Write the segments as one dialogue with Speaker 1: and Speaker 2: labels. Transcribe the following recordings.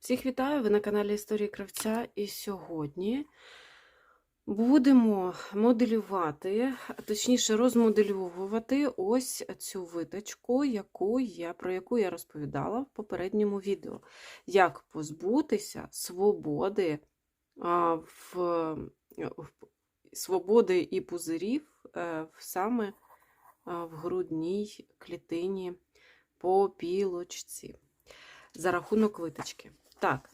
Speaker 1: Всіх вітаю! Ви на каналі Історії Кравця. І сьогодні будемо моделювати, точніше, розмодельовувати ось цю виточку, яку я, про яку я розповідала в попередньому відео. Як позбутися свободи а, в, в свободи і пузирів е, в- саме а, в грудній клітині по пілочці за рахунок виточки. Так,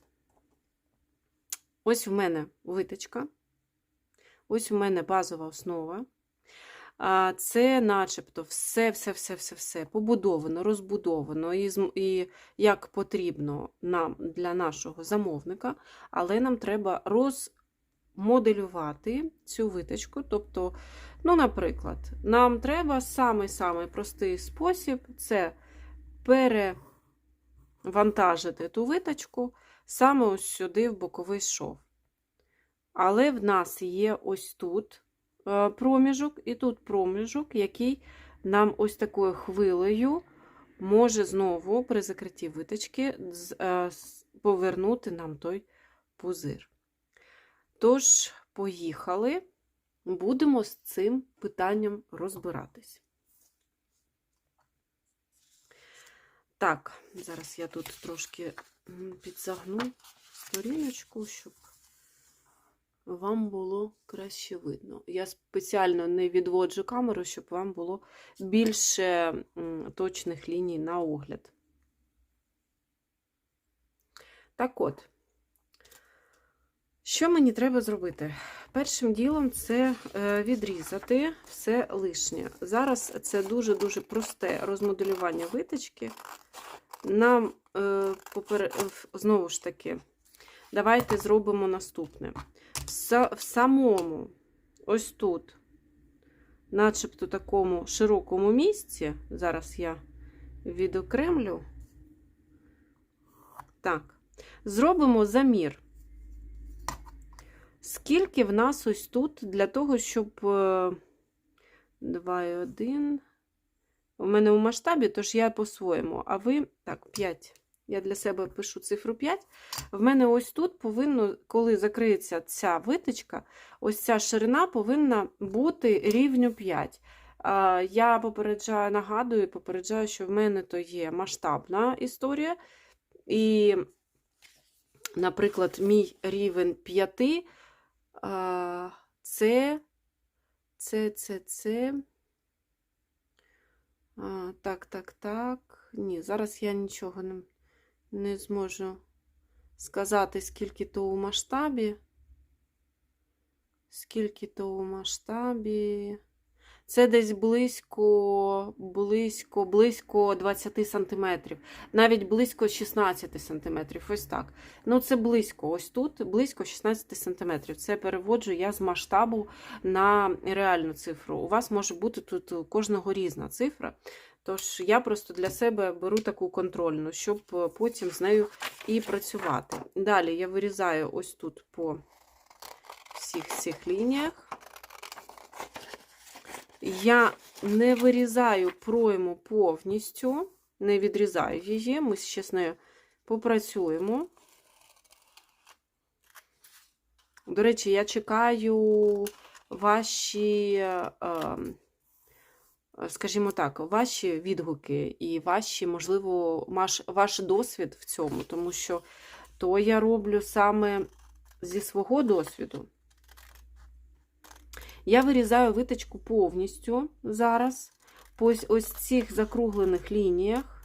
Speaker 1: ось в мене виточка, ось у мене базова основа. Це начебто все-все-все-все-все побудовано, розбудовано і, і як потрібно нам для нашого замовника, але нам треба розмоделювати цю виточку. Тобто, ну, наприклад, нам треба самий-самий простий спосіб це перевантажити ту виточку саме ось сюди в боковий шов. Але в нас є ось тут е, проміжок і тут проміжок, який нам ось такою хвилею може знову при закритті виточки е, повернути нам той пузир. Тож, поїхали, будемо з цим питанням розбиратись. Так, зараз я тут трошки підзагну сторіночку, щоб вам було краще видно. Я спеціально не відводжу камеру, щоб вам було більше точних ліній на огляд. Так от, що мені треба зробити? Першим ділом це е, відрізати все лишнє. Зараз це дуже-дуже просте розмоделювання виточки. Нам е, знову ж таки, давайте зробимо наступне. В самому, ось тут, начебто такому широкому місці, зараз я відокремлю. Так, зробимо замір. Скільки в нас ось тут для того, щоб 2,1. У мене у масштабі, тож я по-своєму. А ви, так, 5. Я для себе пишу цифру 5. В мене ось тут повинно, коли закриється ця витичка, ось ця ширина повинна бути рівню 5. Я попереджаю, нагадую, попереджаю, що в мене то є масштабна історія. І, наприклад, мій рівень 5 це, це, це, це. А, так, так, так. Ні, зараз я нічого не, не зможу сказати, скільки то у масштабі. Скільки то у масштабі. Це десь близько, близько, близько 20 сантиметрів. Навіть близько 16 сантиметрів. Ось так. Ну, це близько. Ось тут близько 16 сантиметрів. Це переводжу я з масштабу на реальну цифру. У вас може бути тут кожного різна цифра. Тож я просто для себе беру таку контрольну, щоб потім з нею і працювати. Далі я вирізаю ось тут по всіх цих лініях. Я не вирізаю пройму повністю, не відрізаю її. Ми ще з нею попрацюємо. До речі, я чекаю ваші, е, скажімо так, ваші відгуки і ваші, можливо, ваш, ваш досвід в цьому, тому що то я роблю саме зі свого досвіду. Я вирізаю виточку повністю зараз по ось- цих закруглених лініях.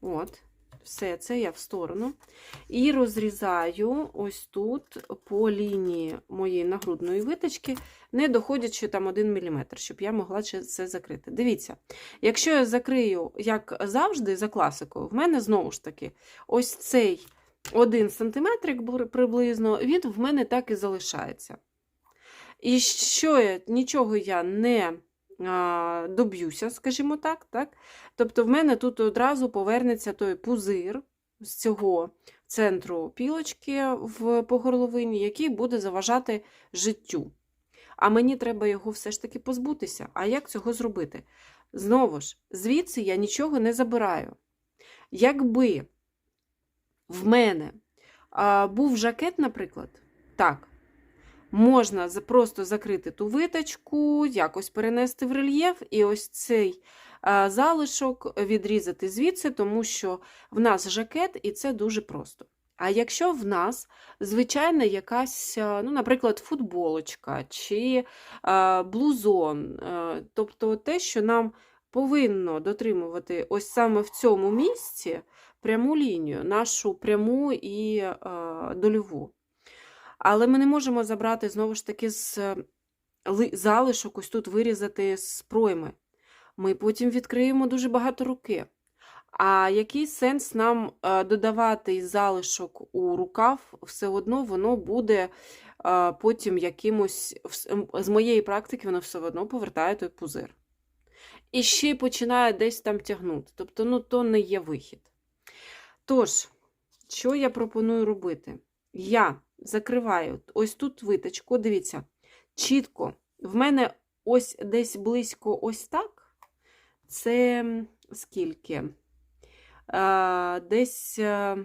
Speaker 1: От, все це я в сторону. І розрізаю ось тут по лінії моєї нагрудної виточки, не доходячи там 1 мм, щоб я могла це закрити. Дивіться, якщо я закрию, як завжди, за класикою, в мене знову ж таки ось цей 1 см приблизно, він в мене так і залишається. І що я, нічого я не доб'юся, скажімо так, так. Тобто, в мене тут одразу повернеться той пузир з цього центру пілочки в горловині, який буде заважати життю. А мені треба його все ж таки позбутися. А як цього зробити? Знову ж, звідси я нічого не забираю. Якби в мене а, був жакет, наприклад, так. Можна просто закрити ту виточку, якось перенести в рельєф, і ось цей залишок відрізати звідси, тому що в нас жакет, і це дуже просто. А якщо в нас звичайна якась, ну, наприклад, футболочка чи а, блузон, тобто те, що нам повинно дотримувати ось саме в цьому місці пряму лінію, нашу пряму і е, дольову. Але ми не можемо забрати знову ж таки з е, залишок, ось тут вирізати з пройми. Ми потім відкриємо дуже багато руки. А який сенс нам е, додавати залишок у рукав, все одно воно буде е, потім якимось, з моєї практики, воно все одно повертає той пузир. І ще й починає десь там тягнути. Тобто, ну, то не є вихід. Тож, що я пропоную робити? Я закриваю ось тут виточку, дивіться, чітко. В мене ось десь близько ось так. Це скільки? Десь, е,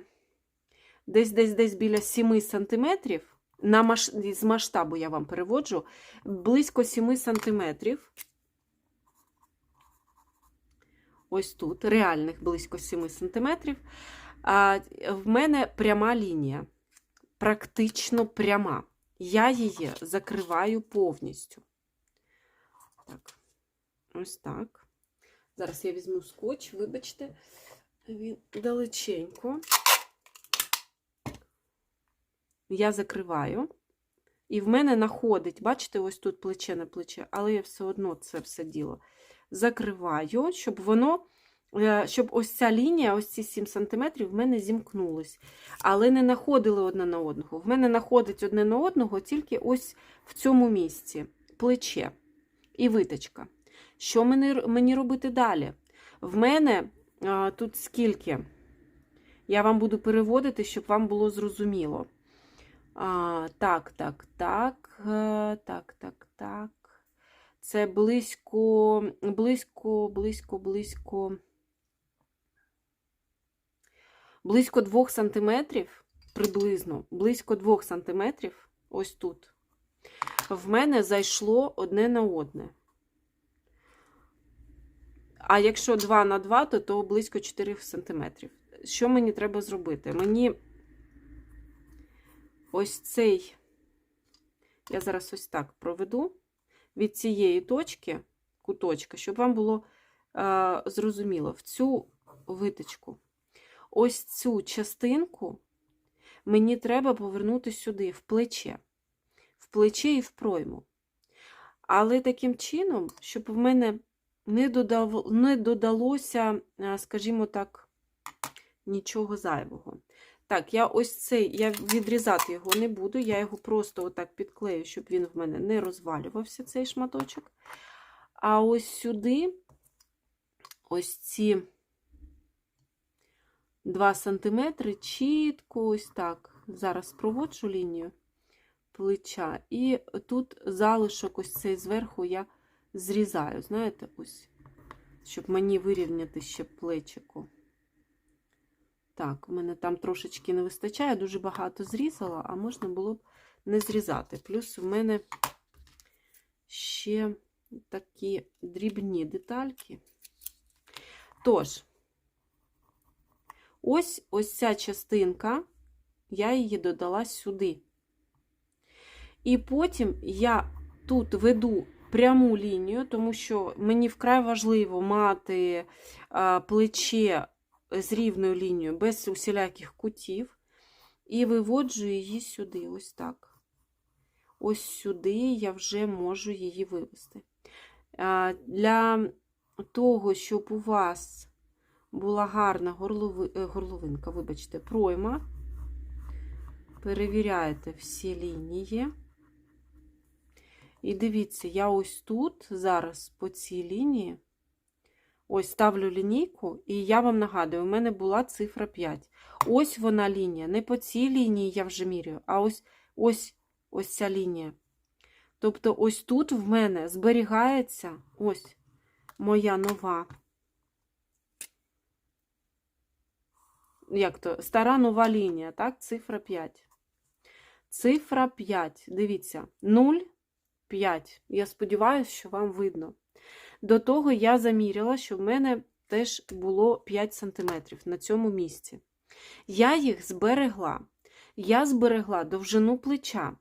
Speaker 1: десь, десь, десь біля 7 сантиметрів. На маш... З масштабу я вам переводжу. Близько 7 сантиметрів. Ось тут, реальних близько 7 сантиметрів. А, в мене пряма лінія, практично пряма. Я її закриваю повністю. Так, ось так. Зараз я візьму скотч, вибачте, він далеченько. Я закриваю. І в мене находить, бачите, ось тут плече на плече, але я все одно це все діло закриваю, щоб воно, щоб ось ця лінія, ось ці 7 см в мене зімкнулись. Але не находили одне на одного. В мене находить одне на одного тільки ось в цьому місці плече і виточка. Що мені, робити далі? В мене а, тут скільки? Я вам буду переводити, щоб вам було зрозуміло. А, так, так, так, е, так, так, так. Це близько, близько, близько, близько. Близько 2 сантиметрів, приблизно, близько 2 сантиметрів, ось тут. В мене зайшло одне на одне. А якщо 2 на 2, то, то близько 4 сантиметрів. Що мені треба зробити? Мені ось цей, я зараз ось так проведу від цієї точки, куточка, щоб вам було е, зрозуміло, в цю виточку, ось цю частинку мені треба повернути сюди, в плече, в плече і в пройму. Але таким чином, щоб в мене не, додалося, е, скажімо так, нічого зайвого. Так, я ось цей, я відрізати його не буду, я його просто отак підклею, щоб він в мене не розвалювався, цей шматочок. А ось сюди, ось ці 2 см, чітко ось так. Зараз проводжу лінію плеча. І тут залишок ось цей зверху я зрізаю, знаєте, ось, щоб мені вирівняти ще плечико. Так, у мене там трошечки не вистачає, дуже багато зрізала, а можна було б не зрізати. Плюс в мене ще такі дрібні детальки. Тож, ось ось ця частинка, я її додала сюди. І потім я тут веду пряму лінію, тому що мені вкрай важливо мати плече з рівною лінією, без усіляких кутів, і виводжу її сюди, ось так. Ось сюди я вже можу її вивести. Для того, щоб у вас була гарна горлови... е, горловинка, вибачте, пройма, перевіряєте всі лінії. І дивіться, я ось тут зараз по цій лінії ось ставлю лінійку, і я вам нагадую, у мене була цифра 5. Ось вона лінія. Не по цій лінії я вже міряю, а ось ось, ось ця лінія. Тобто, ось тут в мене зберігається ось моя нова. Як то, стара нова лінія, так? Цифра 5. Цифра 5. Дивіться, 0, 5. Я сподіваюся, що вам видно. До того я заміряла, що в мене теж було 5 см на цьому місці. Я їх зберегла. Я зберегла довжину плеча.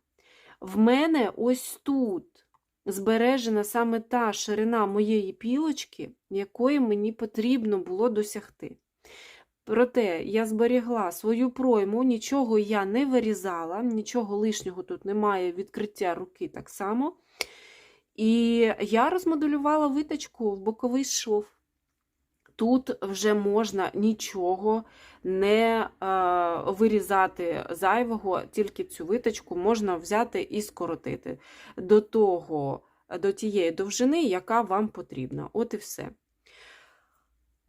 Speaker 1: В мене ось тут збережена саме та ширина моєї пілочки, якої мені потрібно було досягти. Проте я зберігла свою пройму, нічого я не вирізала, нічого лишнього тут немає, відкриття руки так само. І я розмоделювала виточку в боковий шов. Тут вже можна нічого не е, вирізати зайвого, тільки цю виточку можна взяти і скоротити до того, до тієї довжини, яка вам потрібна. От і все.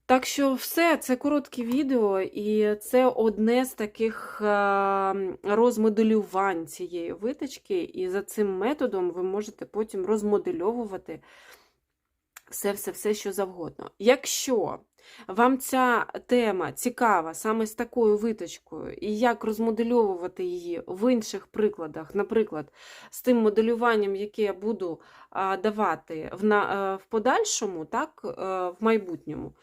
Speaker 1: Так що, все, це коротке відео, і це одне з таких е, розмоделювань цієї виточки, і за цим методом ви можете потім розмодельовувати все-все-все, що завгодно. Якщо вам ця тема цікава саме з такою виточкою, і як розмодельовувати її в інших прикладах, наприклад, з тим моделюванням, яке я буду давати в, на, в подальшому, так, в майбутньому,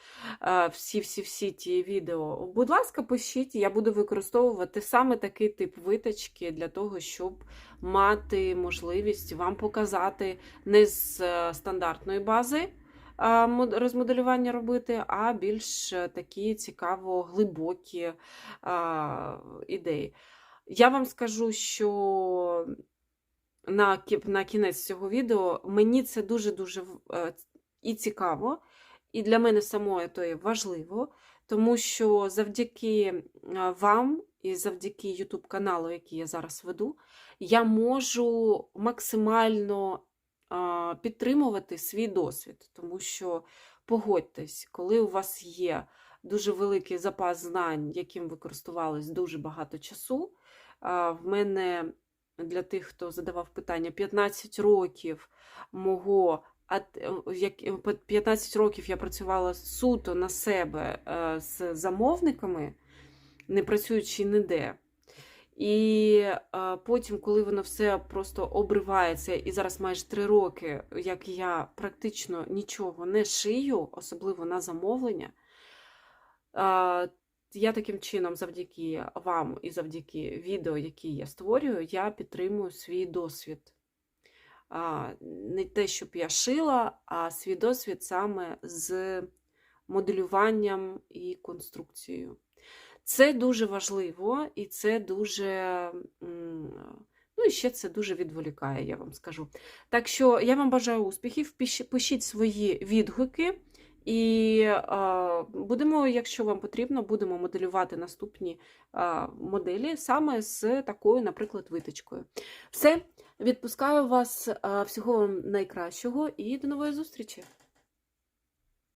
Speaker 1: всі-всі-всі ті відео, будь ласка, пишіть, я буду використовувати саме такий тип виточки для того, щоб мати можливість вам показати не з е, стандартної бази розмоделювання робити, а більш е, такі цікаво глибокі ідеї. Я вам скажу, що на, на кінець цього відео мені це дуже-дуже е, і цікаво, і для мене самої то є важливо, тому що завдяки вам і завдяки YouTube каналу, який я зараз веду, я можу максимально підтримувати свій досвід, тому що погодьтесь, коли у вас є дуже великий запас знань, яким ви користувались дуже багато часу. В мене для тих, хто задавав питання, 15 років мого. А 15 років я працювала суто на себе е, з замовниками, не працюючи ніде. І потім, коли воно все просто обривається, і зараз майже три роки, як я практично нічого не шию, особливо на замовлення, я таким чином, завдяки вам і завдяки відео, які я створюю, я підтримую свій досвід. Не те, щоб я шила, а свій досвід саме з моделюванням і конструкцією. Це дуже важливо, і це дуже, ну і ще це дуже відволікає, я вам скажу. Так що я вам бажаю успіхів, пишіть свої відгуки, і будемо, якщо вам потрібно, будемо моделювати наступні моделі саме з такою, наприклад, виточкою. Все, відпускаю вас, всього вам найкращого і до нової зустрічі!